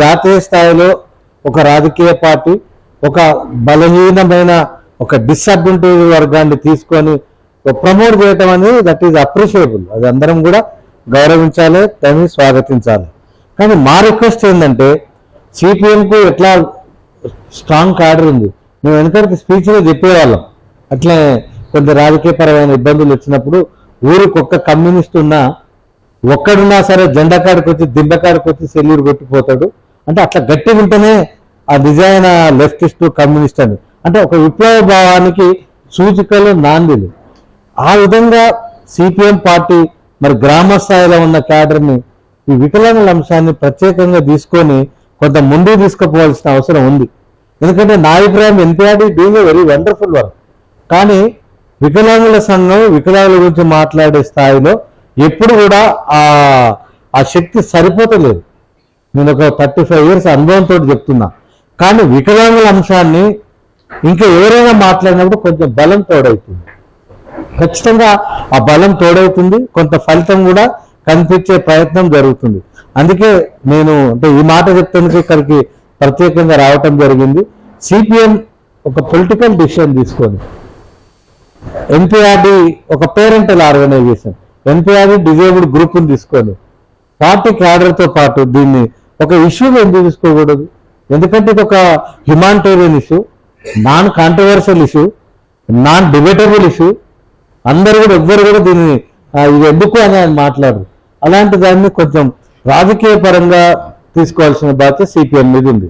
జాతీయ స్థాయిలో ఒక రాజకీయ పార్టీ ఒక బలహీనమైన ఒక డిసడ్వాంటేజ్ వర్గాన్ని తీసుకొని ప్రమోట్ చేయటం అనేది దట్ ఈజ్ అప్రిషియబుల్ అది అందరం కూడా గౌరవించాలి దాన్ని స్వాగతించాలి. కానీ మా రిక్వెస్ట్ ఏంటంటే సిపిఎంకు ఎట్లా స్ట్రాంగ్ కార్డర్ ఉంది? మేము వెనకడికి స్పీచ్లో చెప్పేవాళ్ళం. అట్లే కొంత రాజకీయపరమైన ఇబ్బందులు వచ్చినప్పుడు ఊరికి ఒక్క కమ్యూనిస్ట్ ఉన్నా ఒక్కడున్నా సరే జెండా కాడికి వచ్చి దింబ కాడికి వచ్చి సెల్యూరు కొట్టిపోతాడు. అంటే అట్లా గట్టిగా ఉంటేనే ఆ నిజమైన లెఫ్టిస్ట్ కమ్యూనిస్ట్ అని. అంటే ఒక విప్లవ భావానికి సూచికలు నాందిలు. ఆ విధంగా సిపిఎం పార్టీ మరి గ్రామ స్థాయిలో ఉన్న క్యాడర్ని ఈ వికలాంగుల అంశాన్ని ప్రత్యేకంగా తీసుకొని కొంత ముందు తీసుకుపోవాల్సిన అవసరం ఉంది. ఎందుకంటే నా అభిప్రాయం NPRD doing very wonderful work కానీ వికలాంగుల సంఘం వికలాంగుల గురించి మాట్లాడే స్థాయిలో ఎప్పుడు కూడా ఆ ఆ శక్తి సరిపోతలేదు. నేను ఒక థర్టీ ఫైవ్ ఇయర్స్ అనుభవంతో చెప్తున్నా. కానీ వికలాంగుల అంశాన్ని ఇంకా ఎవరైనా మాట్లాడినప్పుడు కొంచెం బలం తోడవుతుంది. ఖచ్చితంగా ఆ బలం తోడవుతుంది కొంత ఫలితం కూడా కనిపించే ప్రయత్నం జరుగుతుంది. అందుకే నేను అంటే ఈ మాట చెప్తానికి ఇక్కడికి ప్రత్యేకంగా రావటం జరిగింది. సిపిఎం ఒక పొలిటికల్ డిసిషన్ తీసుకొని ఎన్పిఆర్డి ఒక పేరెంటల్ ఆర్గనైజేషన్ ఎన్పిఆర్డి డిజేబుల్డ్ గ్రూప్ని తీసుకొని పార్టీ క్యాడర్తో పాటు దీన్ని ఒక ఇష్యూ ఎందుకు తీసుకోకూడదు? ఎందుకంటే ఇది ఒక humanitarian issue non controversial issue non debatable issue అందరూ కూడా ఎవ్వరు కూడా దీన్ని ఇది ఎందుకు అని ఆయన మాట్లాడరు. అలాంటి దాన్ని కొంచెం రాజకీయ పరంగా తీసుకోవాల్సిన బాధ్యత సిపిఎం మీద ఉంది.